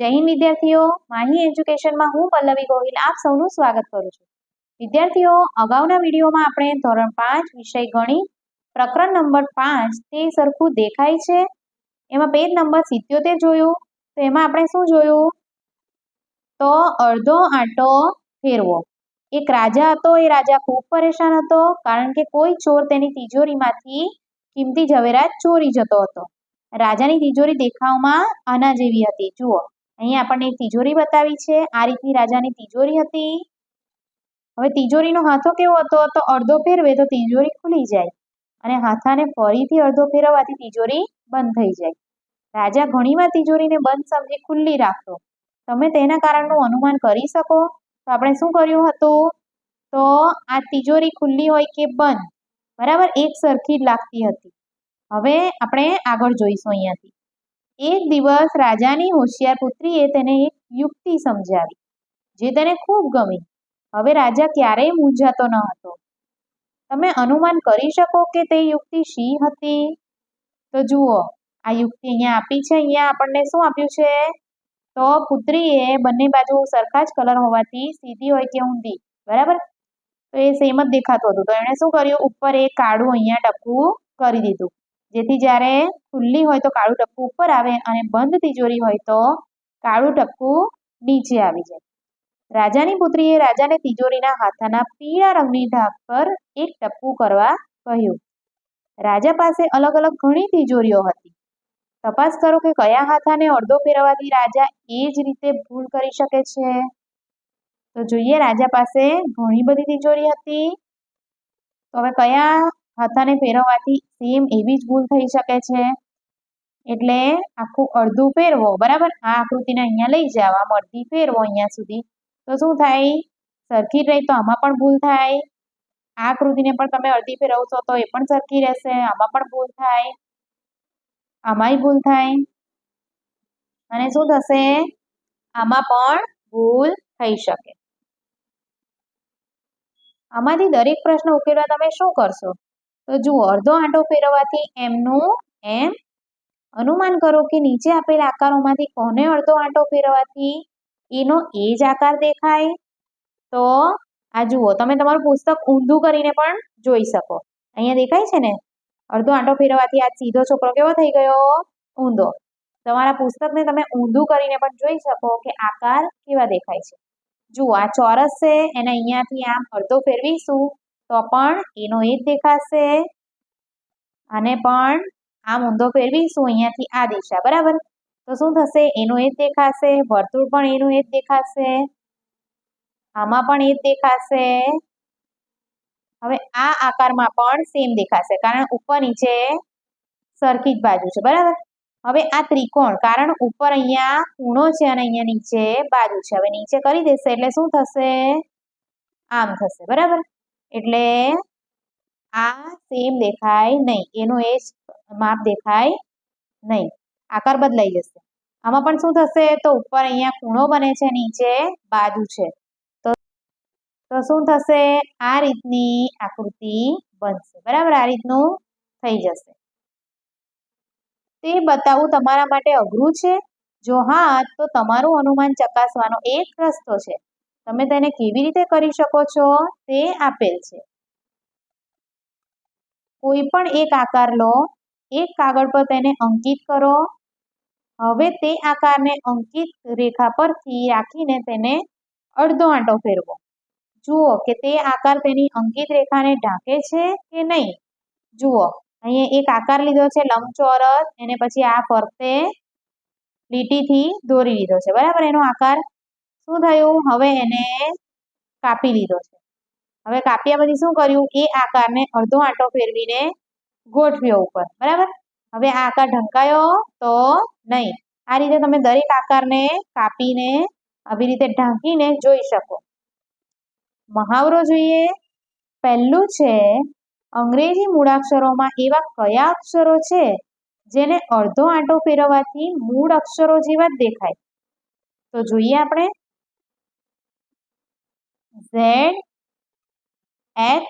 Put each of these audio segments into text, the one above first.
જય હિન્દ વિદ્યાર્થીઓ, માહી એજ્યુકેશનમાં હું પલ્લવી ગોહિલ આપ સૌનું સ્વાગત કરું છું. વિદ્યાર્થીઓ, અગાઉના વિડીયોમાં આપણે ધોરણ પાંચ વિષય ગણિત, પ્રકરણ નંબર પાંચ તે સરખું દેખાય છે. એમાં પેજ નંબર સિત્યોતેર જોયું, તો એમાં આપણે શું જોયું? તો અડધો આંટો ફેરવો. એક રાજા હતો, એ રાજા ખૂબ પરેશાન હતો, કારણ કે કોઈ ચોર તેની તિજોરીમાંથી કિંમતી ઝવેરાત ચોરી જતો હતો. રાજાની તિજોરી દેખાવમાં આના જેવી હતી. જુઓ. અહીંયા આપણને તિજોરી બતાવી છે. આ રીતની રાજાની તિજોરી હતી. હવે તિજોરીનો હાથો કેવો હતો? તો અડધો ફેરવે તો તિજોરી ખુલી જાય. અને હાથાને ફરીથી અડધો ફેરવવાથી તિજોરી બંધ થઈ જાય. રાજા ઘણીવાર તિજોરીને બંધ સમજી, ખુલ્લી રાખતો. તમે તેના કારણનું અનુમાન કરી શકો? તો આપણે શું કર્યું હતું? તો આ તિજોરી ખુલ્લી હોય કે બંધ? બરાબર એક સરખી જ લાગતી હતી. હવે આપણે આગળ જોઈશું અહીંયાથી. એક દિવસ રાજાની હોશિયાર પુત્રીએ તેને એક યુક્તિ સમજાવી, જે તેને ખૂબ ગમી. હવે રાજા ક્યારેય મૂંઝાતો ન હતો. તમે અનુમાન કરી શકો કે તે યુક્તિ શી હતી? તો જુઓ, આ યુક્તિ અહીંયા આપી છે. અહીંયા આપણને શું આપ્યું છે? તો પુત્રીએ બંને બાજુ સરખા જ કલર હોવાથી સીધી હોય કે ઊંધી બરાબર? તો એ સેમ જ દેખાતું હતું. તો એણે શું કર્યું? ઉપર એક કાળું અહીંયા ટપકું કરી દીધું. જેથી જ્યારે ખુલ્લી હોય તો કાળું ટપકું ઉપર આવે અને બંધ તિજોરી હોય તો કાળું ટપકું નીચે આવી જાય. રાજાની પુત્રીએ રાજાને તિજોરીના હાથાના પીળા રંગની ધાક પર એક ટપકું કરવા કહ્યું. રાજા પાસે અલગ અલગ ઘણી તિજોરીઓ હતી. તપાસ કરો કે કયા હાથાને અડધો ફેરવવાથી રાજા એ જ રીતે ભૂલ કરી શકે છે? તો જોઈએ, રાજા પાસે ઘણી બધી તિજોરી હતી. તો હવે કયા હાથાને ફેરવવાથી સેમ એવી જ ભૂલ થઈ શકે છે. એટલે આખું અડધું ફેરવો, બરાબર? આ આકૃતિને અહીંયા લઈ આમ અડધી ફેરવો અહીંયા સુધી. તો શું થાય? સરખી રહી તો આમાં પણ ભૂલ થાય. આ આકૃતિને પણ તમે અડધી ફેરવશો તો એ પણ સરખી રહેશે, આમાં પણ ભૂલ થાય. આમાંય ભૂલ થાય. અને શું થશે? આમાં પણ ભૂલ થઈ શકે. આમાંથી દરેક પ્રશ્ન ઉકેલવા તમે શું કરશો? તો જુઓ અડધો આંટો ફેરવવાથી એમનું એમ અનુમાન કરો કે નીચે આપેલ આકારોમાંથી કોને અડધો આંટો ફેરવવાથી એનો એ જ આકાર દેખાય? તો આ જુઓ, તમે તમારું પુસ્તક ઊંધું કરીને પણ જોઈ શકો. અહીંયા દેખાય છે ને? અડધો આંટો ફેરવવાથી આ સીધો છોકરો કેવો થઈ ગયો? ઊંધો. તમારા પુસ્તકને તમે ઊંધું કરીને પણ જોઈ શકો કે આકાર કેવા દેખાય છે. જુઓ, આ ચોરસ છે, એને અહીંયાથી આમ અડધો ફેરવીશું. તો પણ એનો એ દેખાશે. અને પણ આમ ઊંધો ફેરવીશું અહીંયાથી આ દિશા, બરાબર? તો શું થશે? એનું એ દેખાશે, વર્તુળ પણ એનું એ દેખાશે, આમાં પણ એ દેખાશે. હવે આ આકારમાં પણ સેમ દેખાશે, કારણ ઉપર નીચે સરખી જ બાજુ છે, બરાબર? હવે આ ત્રિકોણ, કારણ ઉપર અહીંયા ખૂણો છે અને અહીંયા નીચે બાજુ છે. હવે નીચે કરી દેશે એટલે શું થશે? આમ થશે, બરાબર? એટલે આ સેમ દેખાય નહીં. એનું એ માપ દેખાય નહીં. આકાર બદલાઈ જશે. આમાં પણ શું થશે? તો ઉપર અહીંયા ખૂણો બને છે, નીચે બાજુ છે. તો તો શું થશે? આ રીતની આકૃતિ બનશે. બરાબર? આ રીતનું થઈ જશે. તે બતાવવું તમારા માટે અઘરું છે. જો હા, તો તમારું અનુમાન ચકાસવાનો એક રસ્તો છે. તમે તેને કેવી રીતે કરી શકો છો તે આપેલ છે. કોઈ પણ એક આકાર લો, એક કાગળ પર તેને અંકિત કરો. હવે તે આકારને અંકિત રેખા પરથી રાખીને તેને અડધો આંટો ફેરવો. જુઓ કે તે આકાર તેની અંકિત રેખાને ઢાંકે છે કે નહીં. જુઓ, અહીંયા એક આકાર લીધો છે લંબચોરસ, એને પછી આ ફરતે લીટીથી દોરી લીધો છે. બરાબર? એનો આકાર શું થયું? હવે એને કાપી લીધો છે. હવે કાપ્યા પછી શું કર્યું એ આકારને અડધો આંટો ફેરવીને ગોઠવ્યો ઉપર. બરાબર? હવે આ આકાર ઢંકાયો તો નહીં. આ રીતે તમે દરેક આકારને કાપીને આવી રીતે ઢાંકીને જોઈ શકો. મહાવરો જોઈએ. પહેલું છે, અંગ્રેજી મૂળાક્ષરોમાં એવા કયા અક્ષરો છે જેને અડધો આંટો ફેરવવાથી મૂળ અક્ષરો જેવા દેખાય? તો જોઈએ આપણે. Z X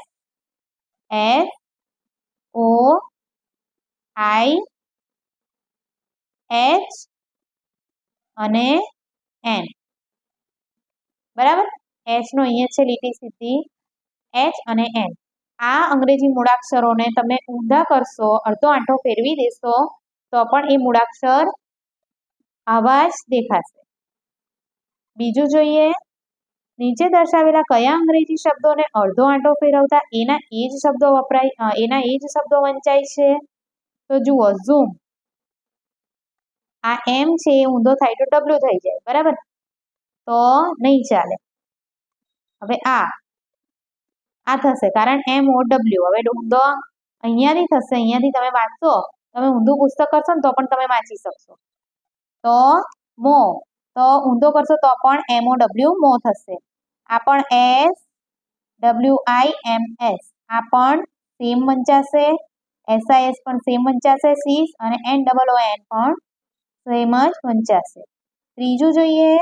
S O I H અને એન બરાબર? એચનો અહીંયા છે લીટી સીધી. એચ અને એન આ અંગ્રેજી મૂળાક્ષરોને તમે ઊંધા કરશો, અડધો આંટો ફેરવી દેશો, તો પણ એ મૂળાક્ષર આવા જ દેખાશે. બીજું જોઈએ. નીચે દર્શાવેલા કયા અંગ્રેજી શબ્દોને અડધો આંટો ફેરવતા એના એ જ શબ્દો વપરાય એના એ જ શબ્દો વંચાય છે? તો જુઓ, ઝૂમ. આ એમ છે, એ ઊંધો થાય તો ડબલ્યુ થઈ જાય, બરાબર? તો નહીં ચાલે. હવે આ આ થશે, કારણ એમ ઓ ડબલ્યુ હવે ઊંધો અહીંયાથી થશે, અહીંયાથી તમે વાંચશો, તમે ઊંધું પુસ્તક કરશો ને તો પણ તમે વાંચી શકશો. તો મો, તો ઊંધો કરશો તો પણ એમ ઓ ડબલ્યુ મો થશે. આ પણ S, W I M S. આ પણ સેમ વંચાશે. એસઆઈએસ પણ સેમ વંચાશે, સીસ અને એન ડબલ ઓ એન પણ સેમ જ વંચાશે. ત્રીજું જોઈએ.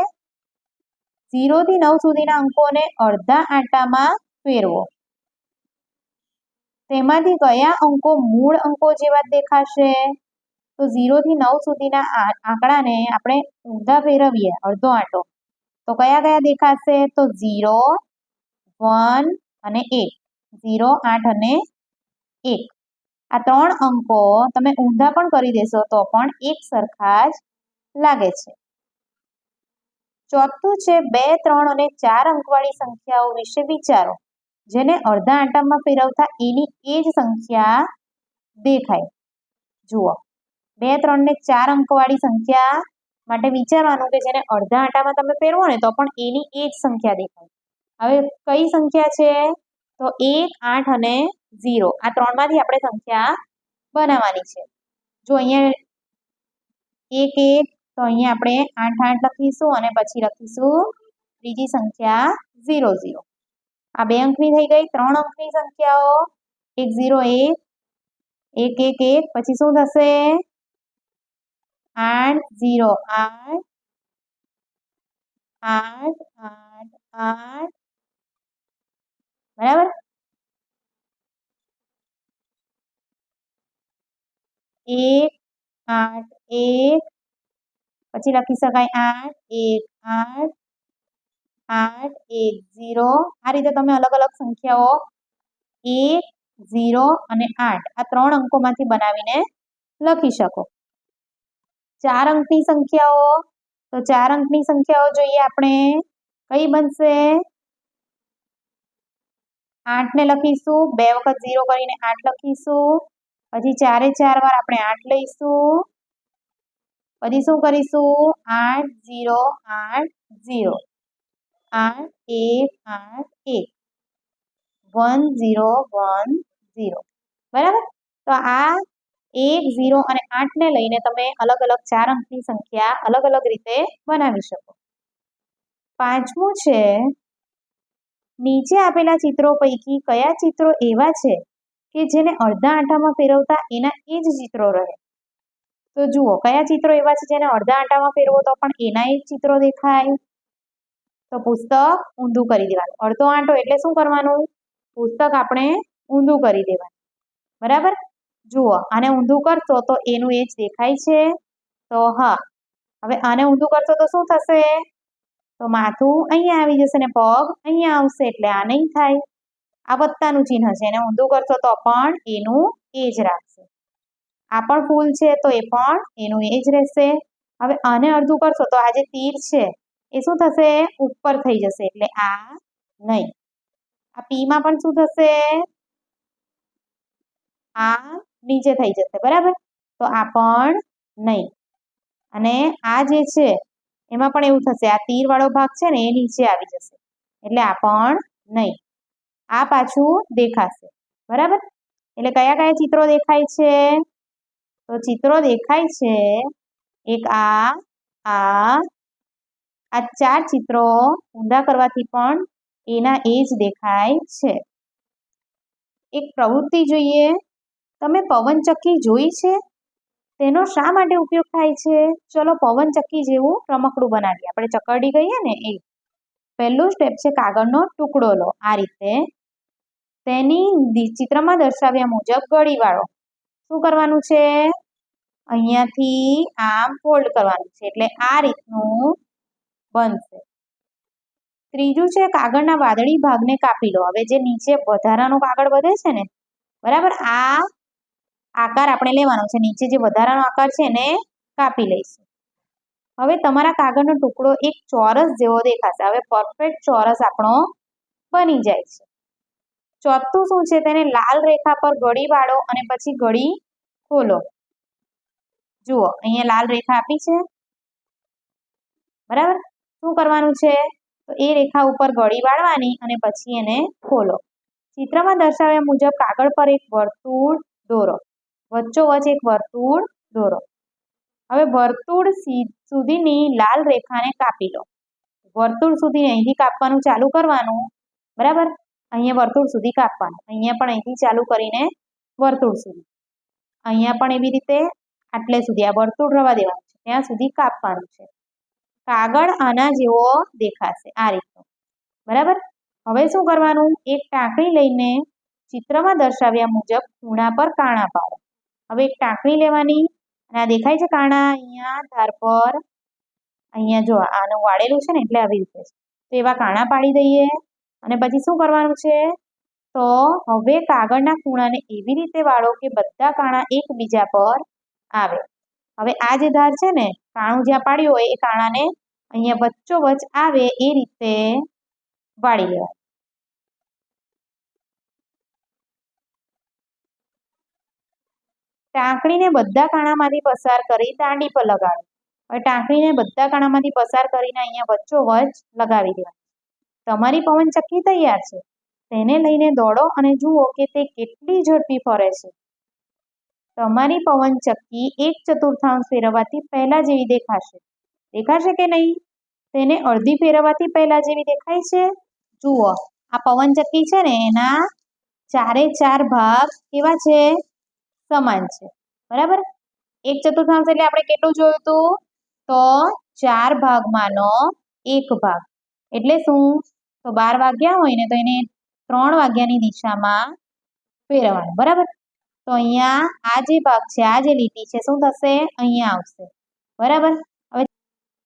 ઝીરો થી નવ સુધીના અંકોને અડધા આંટામાં ફેરવો. તેમાંથી કયા અંકો મૂળ અંકો જેવા દેખાશે? તો ઝીરો થી નવ સુધીના આંકડાને આપણે ઊંધા ફેરવીએ, અડધો આંટો. તો કયા કયા દેખાશે? તો ઝીરો, વન અને એક. ઝીરો, આઠ અને એક. આ ત્રણ અંકો તમે ઊંધા પણ કરી દેશો તો પણ એક સરખા જ લાગે છે. ચોથું છે, બે, ત્રણ અને ચાર અંકવાળી સંખ્યાઓ વિશે વિચારો. જેને અડધા આંટામાં ફેરવતા એની એ જ સંખ્યા દેખાય. જુઓ. બે, ત્રણ ને ચાર અંકવાળી સંખ્યા માટે વિચારવાનું કે જેને અડધા આંટામાં તમે ફેરવો ને, તો પણ એની એ જ સંખ્યા દેખાય. હવે કઈ સંખ્યા છે? તો એક, આઠ અને ઝીરો. આ ત્રણમાંથી આપણે સંખ્યા બનાવવાની છે. જો અહીંયા એક એક, તો અહીંયા આપણે આઠ આઠ લખીશું અને પછી લખીશું ત્રીજી સંખ્યા ઝીરો ઝીરો. આ બે અંકની થઈ ગઈ, ત્રણ અંકની સંખ્યાઓ. એક, ઝીરો, એક. એક એક એક. પછી શું થશે? આઠ ઝીરો આઠ આઠ આઠ આઠ બરાબર એક આઠ એક પછી લખી શકાય આઠ એક આઠ આઠ એક ઝીરો આ રીતે તમે અલગ અલગ સંખ્યાઓ એક ઝીરો અને આઠ આ ત્રણ અંકોમાંથી બનાવીને લખી શકો. ચાર અંકની સંખ્યાઓ. તો ચાર અંકની સંખ્યાઓ જોઈએ આપણે. કઈ બનશે? આઠને લખીશું. બે વખત ઝીરો કરીને આઠ લખીશું. પછી ચારે ચાર વાર આપણે આઠ લઈશું. પછી શું કરીશું? આઠ ઝીરો આઠ ઝીરો. આઠ એક આઠ એક. One zero one zero. બરાબર? તો આ એક, ઝીરો અને આઠને લઈને તમે અલગ અલગ ચાર અંકની સંખ્યા અલગ અલગ રીતે બનાવી શકો. પાંચમું છે, નીચે આપેલા ચિત્રો પૈકી કયા ચિત્રો એવા છે કે જેને અડધા આંટામાં ફેરવતા એના એ જ ચિત્રો રહે? તો જુઓ, કયા ચિત્રો એવા છે જેને અડધા આંટામાં ફેરવો તો પણ એના એ જ ચિત્રો દેખાય? તો પુસ્તક ઊંધું કરી દેવાનું. અડધો આંટો એટલે શું કરવાનું? પુસ્તક આપણે ઊંધું કરી દેવાનું. બરાબર? જુઓ, આને ઊંધું કરશો તો એનું એજ દેખાય છે. તો હા, હવે આને ઊંધું કરશો તો શું થશે? તો માથું અહીંયા આવી જશે ને પગ અહીંયા આવશે એટલે આ નહીં થાય. આ વત્તાનું ચિહ્ન છે, એને ઊંધું કરશો તો પણ એનું એ જ રાખશે. આ પણ ફૂલ છે તો એ પણ એનું એ જ રહેશે. હવે આને અડધું કરશો તો આ જે તીર છે, એ શું થશે? ઉપર થઈ જશે એટલે આ નહીં. આ પીમાં પણ શું થશે? આ નીચે થઈ જશે, બરાબર? તો આ પણ નહીં. અને આ જે છે, એમાં પણ એવું થશે, આ તીર વાળો ભાગ છે ને, એ નીચે આવી જશે. એટલે આ પણ નહીં. આ પાછું દેખાશે, બરાબર? એટલે કયા કયા ચિત્રો દેખાય છે? તો ચિત્રો દેખાય છે, એક આ આ આ ચાર ચિત્રો ઊંધા કરવાથી પણ એના એ જ દેખાય છે. એક પ્રવૃત્તિ જોઈએ તમે પવનચક્કી જોઈ છે? તેનો શા માટે ઉપયોગ થાય છે? ચલો પવનચક્કી જેવું રમકડું બનાવીએ. આપણે ચકરડી કહીએ ને એ. પહેલું સ્ટેપ છે કાગળનો ટુકડો લો. આ રીતે તેની ચિત્રમાં દર્શાવ્યા મુજબ ગળી વાળો. શું કરવાનું છે? અહીંયાથી આમ ફોલ્ડ કરવાનું છે. એટલે આ રીતનું બનશે. ત્રીજું છે કાગળના વાદળી ભાગને કાપી લો. હવે જે નીચે વધારાનું કાગળ વધે છે ને, બરાબર? આ આકાર આપણે લેવાનો છે. નીચે જે વધારાનો આકાર છે એને કાપી લઈશું. હવે તમારા કાગળનો ટુકડો એક ચોરસ જેવો દેખાશે. હવે પરફેક્ટ ચોરસ આપણો બની જાય છે. ચોથું શું છે? તેને લાલ રેખા પર ગળી વાળો અને પછી ગળી ખોલો. જુઓ, અહીંયા લાલ રેખા આપી છે. બરાબર? શું કરવાનું છે? તો એ રેખા ઉપર ગળી વાળવાની અને પછી એને ખોલો. ચિત્રમાં દર્શાવ્યા મુજબ કાગળ પર એક વર્તુળ દોરો. વચ્ચોવચ એક વર્તુળ દોરો. હવે વર્તુળ સુધીની લાલ રેખાને કાપી લો. વર્તુળ સુધી અહીંથી કાપવાનું ચાલુ કરવાનું, બરાબર? અહીંયા વર્તુળ સુધી કાપવાનું. અહીંયા પણ અહીંથી ચાલુ કરીને વર્તુળ સુધી. અહીંયા પણ એવી રીતે આટલે સુધી આ વર્તુળ રવા દેવાનું છે. ત્યાં સુધી કાપવાનું છે. કાગળ આના જેવો દેખાશે આ રીતનો બરાબર? હવે શું કરવાનું? એક ટાંકણી લઈને ચિત્રમાં દર્શાવ્યા મુજબ ખૂણા પર કાણા પાડો. હવે એક ટાંકણી લેવાની. અને આ દેખાય છે કાણા અહીંયા, ધાર પર. અહીંયા જો આનું વાળેલું છે ને એટલે આવી રીતે તો એવા કાણા પાડી દઈએ. અને પછી શું કરવાનું છે? તો હવે કાગળના ખૂણાને એવી રીતે વાળો કે બધા કાણા એકબીજા પર આવે. હવે આ જે ધાર છે ને, કાણું જ્યાં પાડ્યું હોય એ કાણાને અહીંયા વચ્ચોવચ આવે એ રીતે વાળી લેવા ટાંકણીને બધા કાણામાંથી પસાર કરી દાંડી પર લગાડો. હવે ટાંકણીને બધા કાણામાંથી પસાર કરીને અહીંયા વચ્ચો વચ લગાવી દેવાની. તમારી પવનચક્કી તૈયાર છે. તેને લઈને દોડો અને જુઓ કે તે કેટલી ઝડપી ફરે છે. તમારી પવનચક્કી એક ચતુર્થાંશ ફેરવવાથી પહેલા જેવી દેખાશે. દેખાશે કે નહીં? તેને અડધી ફેરવવાથી પહેલા જેવી દેખાય છે? જુઓ, આ પવનચક્કી છે ને, એના ચારે ચાર ભાગ કેવા છે? સમાન છે. બરાબર? એક ચતુર્થાંશ એટલે આપણે કેટલું જોયું હતું તો ચાર ભાગમાંનો એક ભાગ. એટલે શું? તો બાર વાગ્યા હોય ને તો એને ત્રણ વાગ્યાની દિશામાં ફેરવવાનું. બરાબર? તો અહીંયા આ જે ભાગ છે, આ જે લીટી છે, શું થશે? અહીંયા આવશે. બરાબર? હવે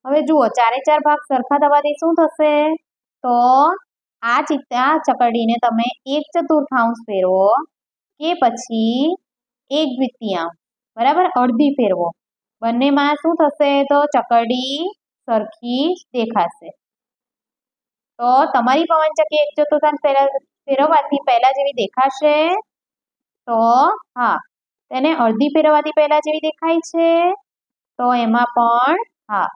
હવે જુઓ, ચારે ચાર ભાગ સરખા થવાથી શું થશે? તો આ ચિત્તા ચકડીને તમે એક ચતુર્થાંશ ફેરવો કે પછી એક દ્વિતીયાંશ બરાબર? અડધી ફેરવો. બંનેમાં શું થશે? તો ચકડી સરખી દેખાશે. તો તમારી પવનચક્કી એક ચતુર્થાંશ ફેર- ફેરવવાથી પહેલા જેવી દેખાશે? તો હા, તેને અડધી ફેરવવાથી પહેલા જેવી દેખાય છે? તો એમાં પણ હા.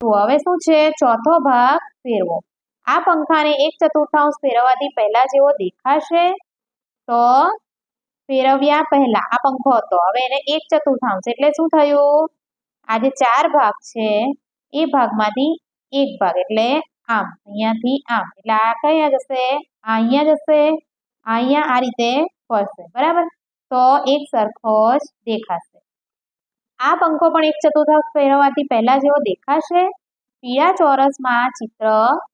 તો હવે શું છે? ચોથો ભાગ ફેરવો. આ પંખાને એક ચતુર્થાંશ ફેરવવાથી પહેલા જેવો દેખાશે? તો ફેરવ્યા પહેલા આ પંખો હતો. હવે એને એક ચતુર્થાંશ. એટલે શું થયું? આ જે ચાર ભાગ છે, એ ભાગમાંથી એક ભાગ. એટલે આમ, અહીંયાથી આમ. એટલે આ કયા જશે? અહીંયા જશે. અહીંયા આ રીતે ફરશે. બરાબર? તો એક સરખો જ દેખાશે. આ પંખો પણ એક ચતુર્થાંશ ફેરવવાથી પહેલા જેવો દેખાશે. પીળા ચોરસમાં ચિત્ર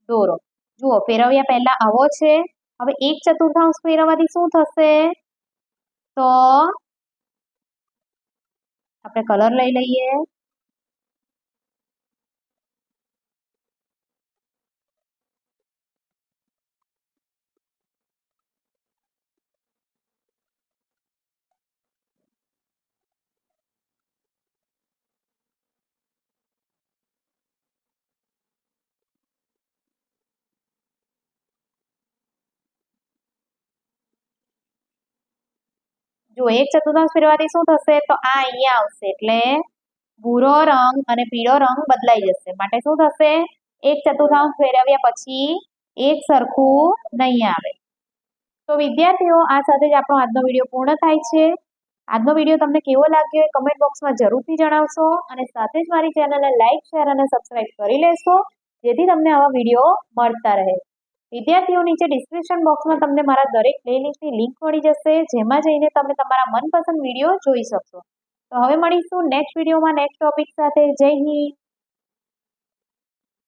દોરો. જુઓ, ફેરવ્યા પહેલા આવો છે. હવે એક ચતુર્થાંશ ફેરવવાથી શું થશે? તો આપણે કલર લઈ લઈએ. જો એક ચતુર્થાંશ ફેરવાથી શું થશે? તો આ અહીંયા આવશે એટલે ભૂરો રંગ અને પીળો રંગ બદલાઈ જશે. માટે શું થશે? એક ચતુર્થાંશ ફેરવ્યા પછી એક સરખું નહીં આવે. તો વિદ્યાર્થીઓ, આ સાથે જ આપણો આજનો વીડિયો પૂર્ણ થાય છે. આજનો વીડિયો તમને કેવો લાગ્યો એ કમેન્ટ બોક્સમાં જરૂરથી જણાવશો અને સાથે જ મારી ચેનલને લાઇક શેર અને સબસ્ક્રાઇબ કરી લેશો, જેથી તમને આવા વીડિયો મળતા રહે. વિદ્યાર્થીઓ નીચે ડિસ્ક્રિપ્શન બોક્સમાં તમને મારા દરેક પ્લેલિસ્ટની લિંક મળી જશે, જેમાં જઈને તમે તમારા મનપસંદ વીડિયો જોઈ શકશો. તો હવે મળીશું નેક્સ્ટ વિડીયોમાં નેક્સ્ટ ટોપિક સાથે. જય હિન્દ.